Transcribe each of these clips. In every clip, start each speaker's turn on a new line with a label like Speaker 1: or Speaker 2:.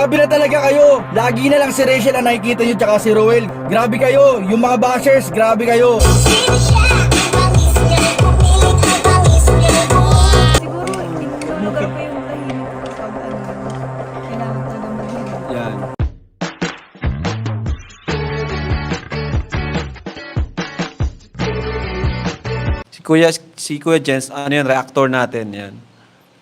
Speaker 1: Grabe na talaga kayo. Lagi na lang si Rachel ang nakikita nyo tsaka si Roel. Grabe kayo. Yung mga bashers, grabe kayo.
Speaker 2: Siguro, yung lugar ko yung tahimik kapag ano, kailangan talaga maghiram.
Speaker 1: Yan.
Speaker 3: Si Kuya, si Kuya Jens, ano yan, reactor natin yan.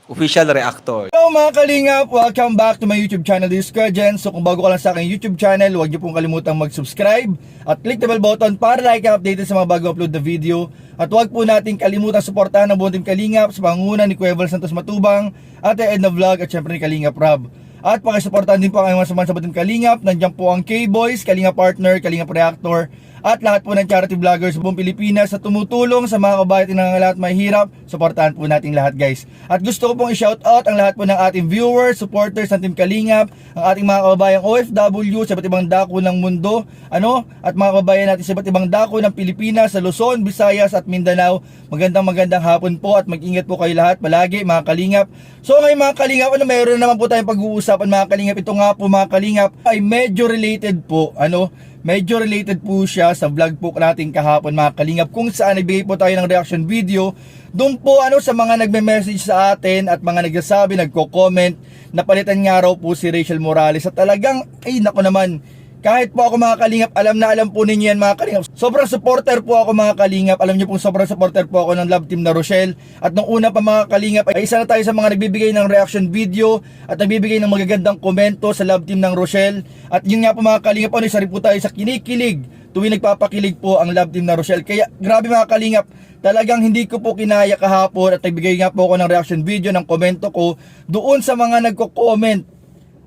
Speaker 3: Official reactor.
Speaker 1: Hello mga kalingap! Welcome back to my YouTube channel, this is Kuya Jen. So kung bago ka lang sa aking YouTube channel, huwag niyo pong kalimutang mag-subscribe at click the bell button para like and updated sa mga bago upload na video. At huwag po natin kalimutan suportahan ang buong team Kalingap sa pangunguna ni Kuya Val Santos Matubang, Ate Edna Vlog at syempre ni Kalingap Rob. At pakisuportahan din po ang mga samahan sa Butim Kalingap. Nandiyan po ang K-Boys, Kalingap Partner, Kalingap Reactor, at lahat po ng charity vloggers sa buong Pilipinas sa tumutulong sa mga kabayan ng lahat mahirap. Suportahan po natin lahat guys. At gusto ko pong i-shout out ang lahat po ng ating viewers, supporters ng Team Kalingap, ang ating mga kababayang OFW sa iba't ibang dako ng mundo, ano, at mga kababayan natin sa iba't ibang dako ng Pilipinas, sa Luzon, Visayas at Mindanao. Magandang magandang hapon po at mag-ingat po kayo lahat palagi mga Kalingap. So ngayon mga Kalingap, ano, mayroon naman po tayong pag-uusapan mga Kalingap. Ito nga po mga Kalingap ay medyo related po, ano, medyo related po siya sa vlog po natin kahapon mga kalingap kung saan nagbigay po tayo ng reaction video doon po ano sa mga nagme-message sa atin at mga nagsasabi, nagko-comment na palitan nga raw po si Rachel Morales at talagang ay nako naman kahit po ako mga kalingap, alam na alam po ninyo yan mga kalingap. Sobrang supporter po ako mga kalingap. Alam niyo pong sobrang supporter po ako ng love team na Rochelle. At nung una pa mga kalingap, ay isa na tayo sa mga nagbibigay ng reaction video at nagbibigay ng magagandang komento sa love team ng Rochelle. At yun nga po mga kalingap, ano, isa rin po tayo sa kinikilig tuwing nagpapakilig po ang love team na Rochelle. Kaya grabe mga kalingap, talagang hindi ko po kinaya kahapon at nagbigay nga po ako ng reaction video ng komento ko doon sa mga nagko-comment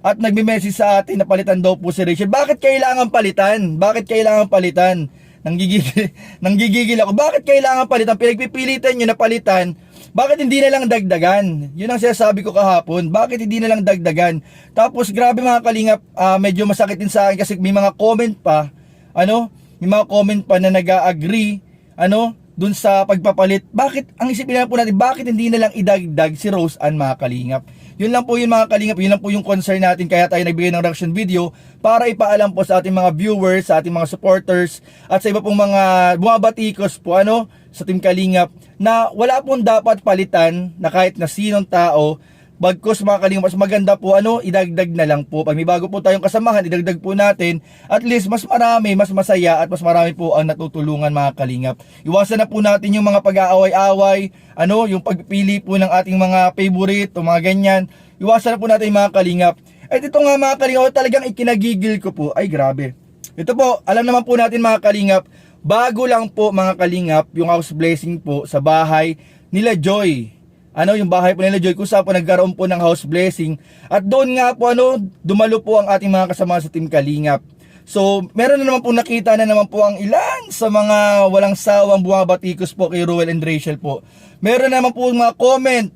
Speaker 1: at nagme-message sa atin na palitan daw po si Rachel. Bakit kailangan palitan? Bakit kailangan palitan? Nanggigigil, nanggigigil ako. Bakit kailangan palitan? Pinagpipilitan nyo na palitan. Bakit hindi na lang dagdagan? Yun ang sinasabi ko kahapon. Bakit hindi na lang dagdagan? Tapos grabe mga kalingap, ah, medyo masakit din sa akin kasi may mga comment pa, ano, may mga comment pa na nag-agree, ano, dun sa pagpapalit. Bakit, ang isipin na po natin, bakit hindi na lang idagdag si Rose Ann mga kalingap? Yun lang po yun mga kalingap, yun lang po yung concern natin kaya tayo nagbigay ng reaction video para ipaalam po sa ating mga viewers, sa ating mga supporters at sa iba pong mga bumabatikos po ano sa Team Kalingap na wala pong dapat palitan na kahit na sinong tao Bagkus mga kalingap, mas maganda po ano, idagdag na lang po. Pag may bago po tayong kasamahan, idagdag po natin. At least mas marami, mas masaya at mas marami po ang natutulungan mga kalingap. Iwasan na po natin yung mga pag-aaway-away, ano, yung pagpili po ng ating mga favorite o mga ganyan. Iwasan na po natin mga kalingap. At ito nga mga kalingap, talagang ikinagigil ko po. Ay grabe. Ito po, alam naman po natin mga kalingap, bago lang po mga kalingap, yung house blessing po sa bahay nila Joy ano yung bahay po nila Joy kung saan po nagkaroon po ng house blessing. At doon nga po ano dumalo po ang ating mga kasama sa Team Kalingap. So meron na naman po nakita na naman po ang ilan sa mga walang sawang bumabatikos po kay Ruel and Rachel po. Meron na naman po mga comment.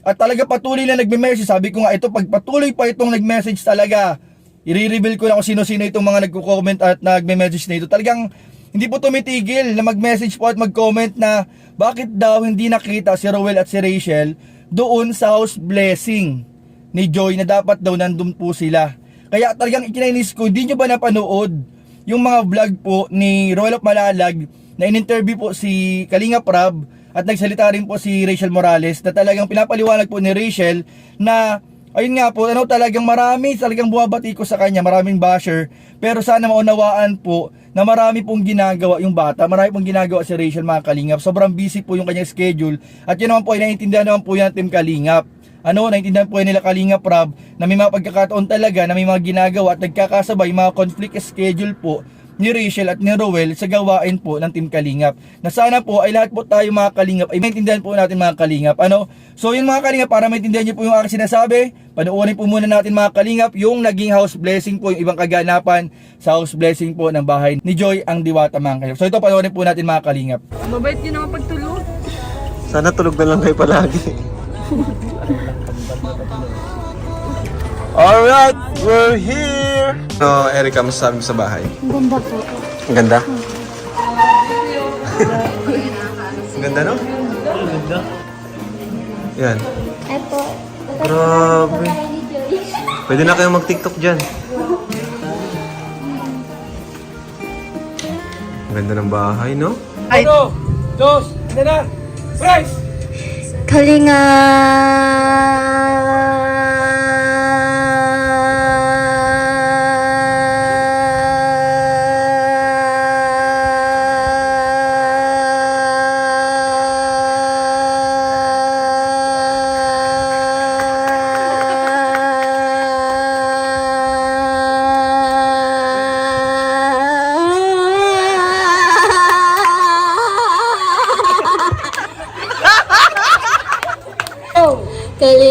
Speaker 1: At talaga patuloy na nagme-message. Sabi ko nga ito pag patuloy pa itong nag-message talaga i-reveal ko na kung sino-sino itong mga nagko-comment at nagme-message na ito. Talagang hindi po tumitigil na mag-message po at mag-comment na bakit daw hindi nakita si Rowell at si Rachel doon sa house blessing ni Joy na dapat daw nandun po sila. Kaya talagang ikinainis ko, hindi nyo ba napanood yung mga vlog po ni Rowell of Malalag na in-interview po si Kalinga Prab at nagsalita rin po si Rachel Morales na talagang pinapaliwanag po ni Rachel na Ayun nga po, ano talagang marami, talagang bumabati ko sa kanya, maraming basher. Pero sana maunawaan po na marami pong ginagawa yung bata, marami pong ginagawa si Rachel mga Kalingap. Sobrang busy po yung kanyang schedule. At yun naman po, ay naiintindihan naman po yan Team Kalingap. Ano, naiintindihan po nila Kalingap Rob na may mga pagkakataon talaga na may mga ginagawa at nagkakasabay, mga conflict schedule po ni Rachel at ni Rowell sa gawain po ng Team Kalingap. Na sana po ay lahat po tayo mga Kalingap ay maintindihan po natin mga Kalingap. Ano? So yun mga Kalingap para maintindihan niyo po yung aking sinasabi, panoorin po muna natin mga Kalingap yung naging house blessing po, yung ibang kaganapan sa house blessing po ng bahay ni Joy ang Diwata mga Kalingap. So ito panoorin po natin mga Kalingap.
Speaker 2: Mabait yun naman pagtulog.
Speaker 3: Sana tulog na lang kayo palagi. Alright, we're here! No, Erika, masasabi mo sa bahay?
Speaker 4: Ang ganda po.
Speaker 3: Ang ganda? Ang ganda, no? Ang ganda. Yan.
Speaker 4: Eto.
Speaker 3: Grabe. Pwede na kayong mag-TikTok dyan. Ang Ganda ng bahay, no?
Speaker 1: Uno, dos, na, price!
Speaker 4: Kalinga.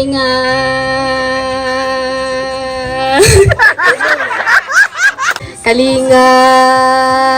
Speaker 4: Kalinga. Kalinga.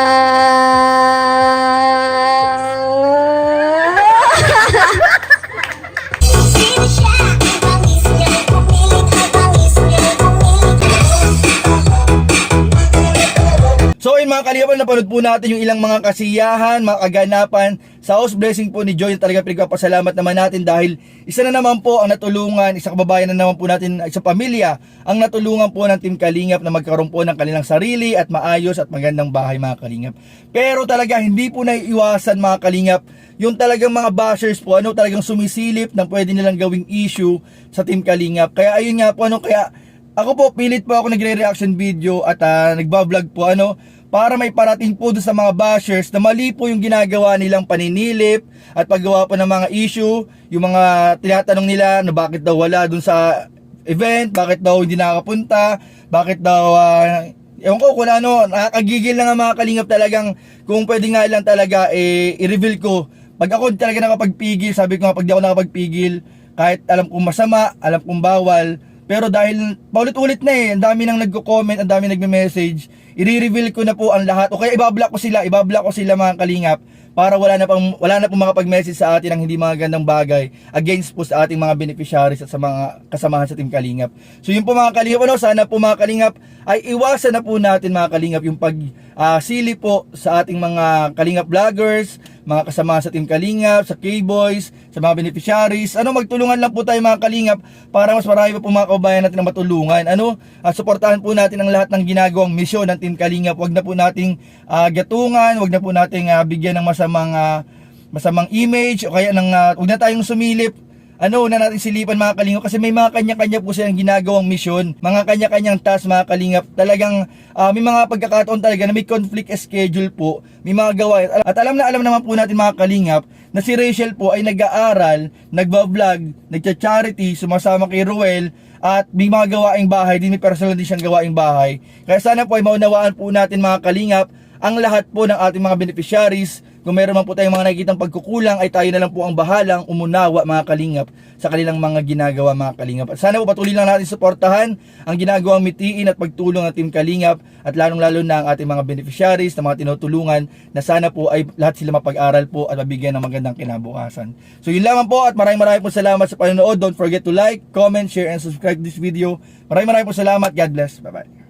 Speaker 1: Mga kalingap, napanood po natin yung ilang mga kasiyahan, mga kaganapan sa house blessing po ni Joy. Talaga pinagpapasalamat naman natin dahil isa na naman po ang natulungan, isang kababayan na naman po natin, isang pamilya, ang natulungan po ng Team Kalingap na magkaroon po ng kanilang sarili at maayos at magandang bahay mga kalingap. Pero talaga hindi po naiiwasan mga kalingap yung talagang mga bashers po, ano talagang sumisilip ng pwede nilang gawing issue sa Team Kalingap. Kaya ayun nga po, ano, kaya ako po, pilit po ako nagre-reaction video at uh, nagbablog po ano, para may parating po sa mga bashers na mali po yung ginagawa nilang paninilip at paggawa po ng mga issue, yung mga tinatanong nila na bakit daw wala doon sa event, bakit daw hindi nakakapunta, bakit daw ah, Ewan ko kung ano, nakakagigil na nga mga kalingap talagang kung pwede nga lang talaga eh, i-reveal ko. Pag ako talaga nakapagpigil, sabi ko nga pag di ako nakapagpigil, kahit alam kong masama, alam kong bawal, pero dahil paulit-ulit na eh, ang dami nang nagko-comment, ang dami nagme-message, i-reveal ko na po ang lahat. O kaya ibablock ko sila, ibablock ko sila mga kalingap para wala na pang wala na pong makapag-message sa atin ng hindi mga gandang bagay against po sa ating mga beneficiaries at sa mga kasamahan sa Team Kalingap. So yun po mga kalingap, ano, sana po mga kalingap ay iwasan na po natin mga kalingap yung pag ah, sili po sa ating mga kalingap vloggers, mga kasama sa Team Kalingap, sa K-Boys, sa mga beneficiaries. Ano, magtulungan lang po tayo mga kalingap para mas marami pa po mga kababayan natin na matulungan. Ano, at suportahan po natin ang lahat ng ginagawang misyon ng Team Kalingap. Huwag na po nating ah, gatungan, huwag na po nating ah, bigyan ng masamang ah, masamang image o kaya ng uh, huwag na tayong sumilip ano na natin silipan mga kalingap kasi may mga kanya-kanya po silang ginagawang misyon. Mga kanya-kanyang task mga kalingap talagang ah, may mga pagkakataon talaga na may conflict schedule po may mga gawain at alam na alam naman po natin mga kalingap na si Rachel po ay nag-aaral nagba-vlog nagcha-charity sumasama kay Ruel at may mga gawaing bahay din may personal din siyang gawaing bahay. Kaya sana po ay maunawaan po natin mga kalingap ang lahat po ng ating mga beneficiaries kung meron man po tayong mga nakikitang pagkukulang ay tayo na lang po ang bahalang umunawa mga kalingap sa kanilang mga ginagawa mga kalingap. At sana po patuloy lang natin suportahan ang ginagawang mitiin at pagtulong ng Team Kalingap at lalong lalo na ang ating mga beneficiaries na mga tinutulungan na sana po ay lahat sila mapag-aral po at mabigyan ng magandang kinabukasan. So yun lamang po at maraming maraming po salamat sa panonood. Don't forget to like, comment, share, and subscribe this video. Maraming maraming po salamat. God bless. Bye-bye.